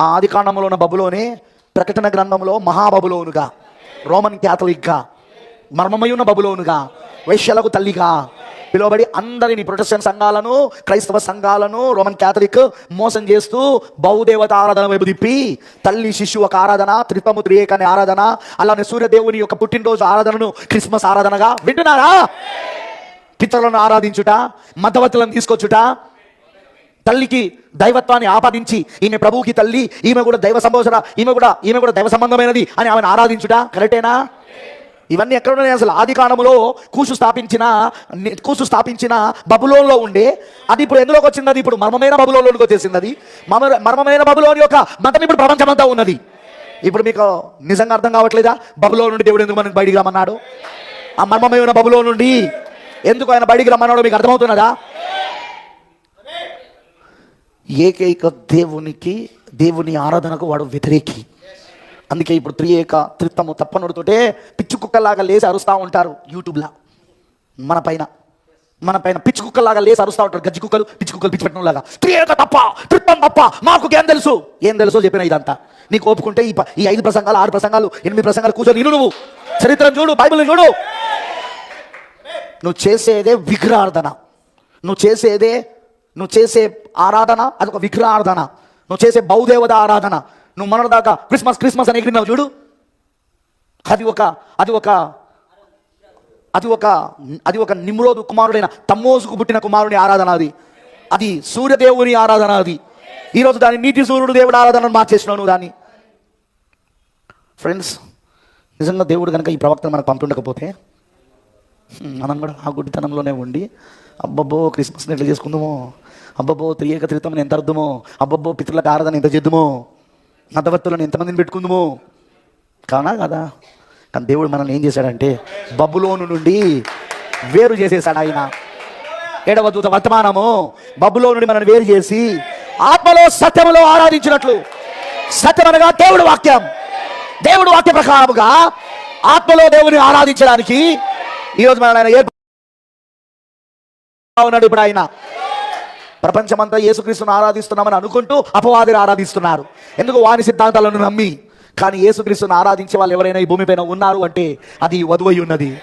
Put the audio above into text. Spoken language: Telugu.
ఆ ఆది కాండంలో ఉన్న బబులోనే ప్రకటన గ్రంథంలో మహాబబులోనుగా రోమన్ క్యాథలిక్గా మర్మమై ఉన్న బబులోనుగా వైశ్యలకు తల్లిగా పిలువబడి అందరిని ప్రొటెస్టెంట్ సంఘాలను క్రైస్తవ సంఘాలను రోమన్ క్యాథలిక్ మోసం చేస్తూ బహుదేవత ఆరాధన వైపు తిప్పి తల్లి శిశువు ఒక ఆరాధన త్రిత్వము త్రియేక అనే ఆరాధన అలానే సూర్యదేవుని యొక్క పుట్టినరోజు ఆరాధనను క్రిస్మస్ ఆరాధనగా వింటున్నారా? పితరులను ఆరాధించుట మతవతులను తీసుకొచ్చుట తల్లికి దైవత్వాన్ని ఆపాదించి ఈమె ప్రభువుకి తల్లి ఈమె కూడా దైవ సంభోషణ ఈమె కూడా ఈమె కూడా దైవ సంబంధమైనది అని ఆమెను ఆరాధించుట కరెక్టేనా? ఇవన్నీ ఎక్కడ ఉన్నాయి అసలు? ఆది కాలంలో కూసు స్థాపించిన కూసు స్థాపించిన బబులోన్లో ఉండే. అది ఇప్పుడు ఎందులోకి వచ్చింది అది? ఇప్పుడు మర్మమైన బబులోన్లోకి వచ్చేసింది అది. మర్మమైన బబులోని యొక్క మతం ఇప్పుడు ప్రపంచమంతా ఉన్నది. ఇప్పుడు మీకు నిజంగా అర్థం కావట్లేదా? బబులో నుండి దేవుడు ఎందుకు మనకు బయటికి రమ్మన్నాడు? ఆ మర్మమైన బబులో నుండి ఎందుకు ఆయన బయటికి రమ్మన్నాడో మీకు అర్థమవుతున్నదా? ఏకైక దేవునికి దేవుని ఆరాధనకు వాడు వ్యతిరేకి. అందుకే ఇప్పుడు త్రియేక త్రిత్తము తప్పనుడితోటే పిచ్చి కుక్కలాగా లేచి అరుస్తూ ఉంటారు యూట్యూబ్లో. మన పైన. మన పైన పిచ్చి కుక్కలాగా లేచి అరుస్తూ ఉంటారు గజ్జి కుక్కలు పిచ్చి కుక్కలు పిచ్చి పెట్టడంలాగా త్రియేక తప్ప త్రిత్తం తప్ప మాకు ఏం తెలుసు? ఏం తెలుసో చెప్పిన ఇదంతా. నీకు ఒప్పుకుంటే ఈ ప- ఈ ఐదు ప్రసంగాలు ఆరు ప్రసంగాలు ఎనిమిది ప్రసంగాలు కూర్చొని విను నువ్వు. చరిత్రను చూడు బైబిల్ని చూడు. నువ్వు చేసేదే విగ్రహార్థన నువ్వు చేసేదే నువ్వు చేసే ఆరాధన అదొక ఆరాధన నువ్వు చేసే బౌదేవత ఆరాధన. నువ్వు మొన్నటిదాకా క్రిస్మస్ క్రిస్మస్ అని ఎగిరినావు చూడు. అది ఒక అది ఒక అది ఒక అది ఒక నిమ్రోదు కుమారుడైన తమ్మోసుకు పుట్టిన కుమారుని ఆరాధన అది. అది సూర్యదేవుని ఆరాధన అది. ఈరోజు దాన్ని నీటి సూర్యుడు దేవుడు ఆరాధన మార్చేసినావు దాన్ని. ఫ్రెండ్స్ నిజంగా దేవుడు కనుక ఈ ప్రవక్తను మనకు పంపుండకపోతే మనం కూడా ఆ గుడ్డితనంలోనే ఉండి అబ్బబ్బో క్రిస్మస్ని ఎట్లా చేసుకుందామో అబ్బబ్బో త్రియేక త్రిత్వం ఎంత అర్థమో అబ్బబ్బో పితృలకు ఆరాధన ఎంత చేద్దామో మధ్యవర్తులను ఎంతమందిని పెట్టుకుందామో. కానా కదా? కానీ దేవుడు మనల్ని ఏం చేశాడంటే బబులోను నుండి వేరు చేసేసాడు ఆయన. ఏడవ దూత వర్తమానము బబులో నుండి మనల్ని వేరు చేసి ఆత్మలో సత్యములో ఆరాధించినట్లు. సత్యమనగా దేవుడు వాక్యం. దేవుడు వాక్య ప్రకారముగా ఆత్మలో దేవుని ఆరాధించడానికి ఈరోజు మన ఆయన ఉన్నాడు ఇప్పుడు ఆయన. ప్రపంచమంతా యేసుక్రీస్తును ఆరాధిస్తున్నామని అనుకుంటూ అపవాదిని ఆరాధిస్తున్నారు. ఎందుకు? వాని సిద్ధాంతాలను నమ్మి. కానీ యేసుక్రీస్తును ఆరాధించే వాళ్ళు ఎవరైనా ఈ భూమిపైన ఉన్నారు అంటే అది వధువై ఉన్నది.